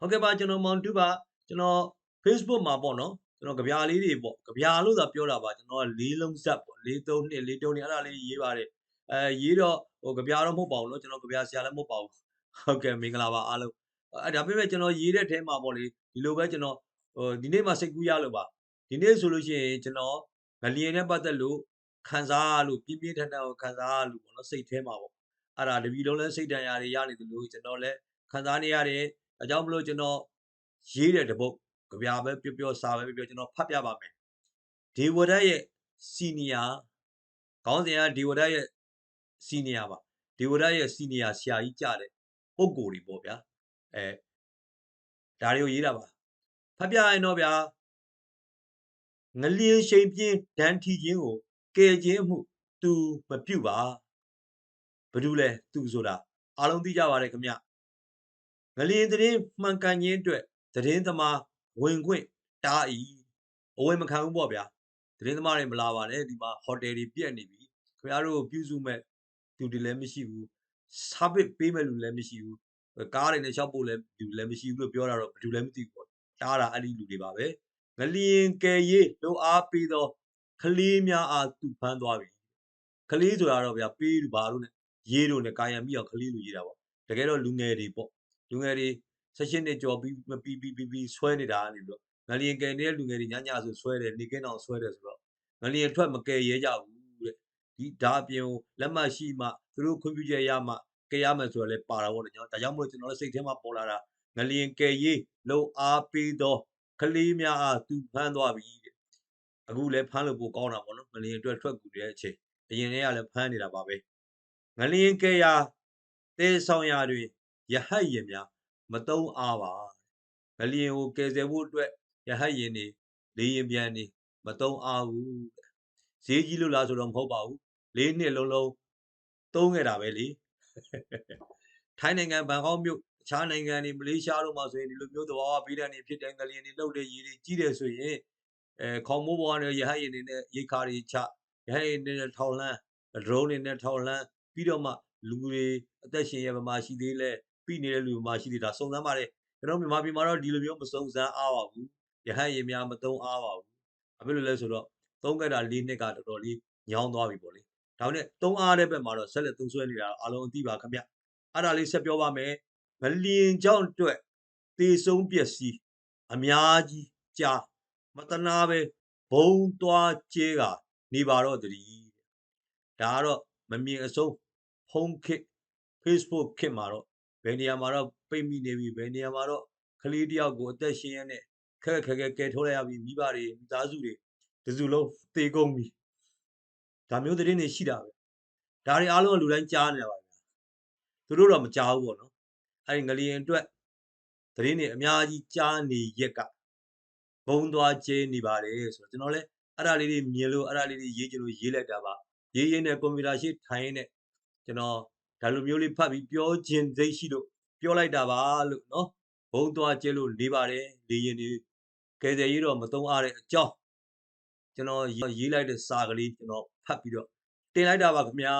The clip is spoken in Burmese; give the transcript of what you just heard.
ဟုတ်ကဲ့ပါကျွန်တော်မောင်တူပါကျွန်တော် Facebook မှာပေါ့နော်ကျွန်တော်ကြပြာလေးတွေပေါ့ကြပြာလို့သာပြောတာပါကျွန်တော်ကလေးလုံးဇက်ပေါ့လေးသုံးနှစ်လေးတုံးနှစ်အဲ့ဒါလေးရေးပါတယ်အဲရေးတော့ဟိုကြပြာတော့မဟုတ်ပါဘူးเนาะကျွန်တော်ကြပြာဆရာလည်းမဟုတ်ပါဘူးဟုတ်ကဲ့မင်္ဂလာပါအားလုံးအဲဒါပေမဲ့ကျွန်တော်ရေးတဲ့ထဲမှာပေါ့လေဒီလိုပဲကျွန်တော်ဟိုဒီနေ့မှစိတ်ကူးရလို့ပါဒီနေ့ဆိုလို့ရှိရင်ကျွန်တော်ငလျင်နဲ့ပတ်သက်လို့ခံစားလို့ပြင်းပြင်းထန်ထန်ကိုခံစားလို့ပေါ့နော်စိတ်ထဲမှာပေါ့အဲ့ဒါတပီလုံးလဲစိတ်တန်ရာတွေရနေတယ်လို့ကျွန်တော်လည်းခံစားနေရတ ယ်အကြောင်းမလို့ကျွန်တော်ရေးတဲ့တပုတ်ကြပြပဲပြောပြောစာပဲပြောပြောကျွန်တော်ဖတ်ပြပါမယ်ဒေဝဒတ်ရဲ့စီနီယာခေါင်းစဉ်ကဒေဝဒတ်ရဲ့စီနီယာပါဒေဝဒတ်ရဲ့စီနီယာဆရာကြီးကြတဲ့ပုံကိုယ်တွေပေါ့ဗျာအဲဒါတွေကိုရေးတာပါဖတ်ပြရင်တော့ဗျာငလျင်ရှိန်ပြင်းဒန်ထီခြင်းကိုကယ်ခြင်းမှု သူမပြုတ်ပါဘာလို့လဲသူဆိုတာအားလုံးသိကြပါတယ်ခင်ဗျ ငလျင်သတင်းမှန်ကန်ခြင်းအတွက်သတင်းသမားဝင်ခွင့်တားဤအဝင်မခံဘူးပေါ့ဗျာသတင်းသမားတွေမလာပါနဲ့ဒီမှာဟိုတယ်တွေပြက်နေပြီခင်ဗျားတို့ပြုစုမဲ့သူတွေလည်းမရှိဘူးစာပစ်ပေးမဲ့လူလည်းမရှိဘူးကားတွေနဲ့ရှောက်ဖို့လည်းလူလည်းမရှိဘူးလို့ပြောတာတော့ဘယ်သူလည်းမသိဘူးပေါ့တားတာအဲ့ဒီလူတွေပါပဲငလျင်ကယ်ရေးလှအားပေးသောကလေးများအားသူဖမ်းသွားပြီကလေးဆိုတာတော့ဗျာပေးလူပါလို့ ਨੇ ရေးတို့ ਨੇ ကာယံပြီးအောင်ကလေးလူရေးတာပေါ့တကယ်တော့လူငယ်တွေပေါ့ လူငယ်တွေ16နှစ်ကျော်ပြီးမပြီးပြီးပြီးပြီးဆွဲနေတာကနေပြီးတော့ငလျင်ကယ်နေတဲ့လူငယ်တွေညညဆိုဆွဲတယ်နေကင်းအောင်ဆွဲတယ်ဆိုတော့ငလျင်ထွက်မကယ်ရဲကြဘူးတဲ့ဒီဒါအပြင်လက်မှတ်ရှိမှသူတို့ခွင့်ပြုချက်ရမှကယ်ရမယ်ဆိုတော့လည်းပါတာပေါ့ကျွန်တော်ဒါကြောင့်မို့ကျွန်တော်စိတ်ထဲမှာပေါ်လာတာငလျင်ကယ်ရေးလုံအားပေးသောကလေးများအားသူဖမ်းသွားပြီတဲ့အခုလည်းဖမ်းလို့ပိုကောင်းတာပေါ့နော်ငလျင်အတွက်ထွက်ကူတဲ့အချိန်အရင်တည်းကလည်းဖမ်းနေတာပါပဲငလျင်ကယ်ရာတေဆောင်ရာတွေ ရဟတ်ရင်များမတုံးအားပါငလျင်ကိုကယ်ဆယ်ဖို့အတွက်ရဟတ်ရင်တွေလေရင်ပြန်တွေမတုံးအားဘူးဈေးကြီးလို့လားဆိုတော့မဟုတ်ပါဘူးလေးနှစ်လုံးလုံးသုံးခဲ့တာပဲလေထိုင်းနိုင်ငံဘန်ကောက်မြို့အခြားနိုင်ငံတွေမလေးရှားတို့မှာဆိုရင်ဒီလိုမျိုးသဘာဝဗီဒန်တွေဖြစ်တဲ့ငလျင်တွေလှုပ်တဲ့ရေတွေကြီးတယ်ဆိုရင်အဲခေါမိုးဘွားတွေရဟတ်ရင်တွေနဲ့ရိတ်ခါတွေချရဟတ်ရင်တွေနဲ့ထောင်လန်းဒရုန်းတွေနဲ့ထောင်လန်းပြီးတော့မှလူတွေအသက်ရှင်ရပမာရှိသေးလဲ ပြီးနေတဲ့လူမှရှိသေးတာစုံစမ်းပါတယ်ကျွန်တော်မြန်မာပြည်မှာတော့ဒီလိုမျိုးမစုံစမ်းအားပါဘူးရဟန်းရင်များမသုံးအားပါဘူးဘာဖြစ်လို့လဲဆိုတော့သုံးခဲ့တာ၄နှစ်ကတော်တော်လေးညောင်းသွားပြီပေါ့လေဒါနဲ့သုံးအားတဲ့ဘက်မှာတော့ဆက်လက်သုံးဆွဲနေတာအားလုံးအသိပါခင်ဗျအဲ့ဒါလေးဆက်ပြောပါမယ်မလျင်ကြောင့်အတွက်သေဆုံးပျက်စီးအများကြီးကြာမတနာပဲဘုံသွားကျဲကနေပါတော့တည်းဒါကတော့မမြင်အဆုံးဖုန်းခစ် Facebook ခစ်မှာတော့ ဘယ်နေရာမှာတော့ပိတ်မိနေပြီဘယ်နေရာမှာတော့ကလေးတယောက်ကိုအသက်ရှင်ရတဲ့ခက်ခက်ခဲခဲကယ်ထုတ်လိုက်ရပြီမိဘတွေမိသားစုတွေတစုလုံးသေကုန်ပြီဒါမျိုးသတင်းတွေရှိတာပဲဒါတွေအားလုံးလူတိုင်းကြားနေရပါဗျာသူတို့တော့မကြားဘူးပေါ့နော်အဲဒီငလျင်အတွက်သတင်းတွေအများကြီးကြားနေရက်ကဘုံသွားကျဲနေပါတယ်ဆိုတော့ကျွန်တော်လည်းအဲ့ဒါလေးတွေမြင်လို့အဲ့ဒါလေးတွေရေးကြလို့ရေးလိုက်တာပါရေးရင်းနဲ့ကွန်ပျူတာရှိထိုင်နေကျွန်တော် ဒါလိုမျိုးလေးဖတ်ပြီးပြောခြင်းစိတ်ရှိလို့ပြောလိုက်တာပါလို့နော်ဘုံသွားကျဲလို့လေးပါတယ်လေရင်တွေကယ်ဆယ်ရေးတော့မသုံးအားတဲ့အကြောင်းကျွန်တော်ရေးလိုက်တဲ့စာကလေးကျွန်တော်ဖတ်ပြီးတော့တင်လိုက်တာပါခင်ဗျာ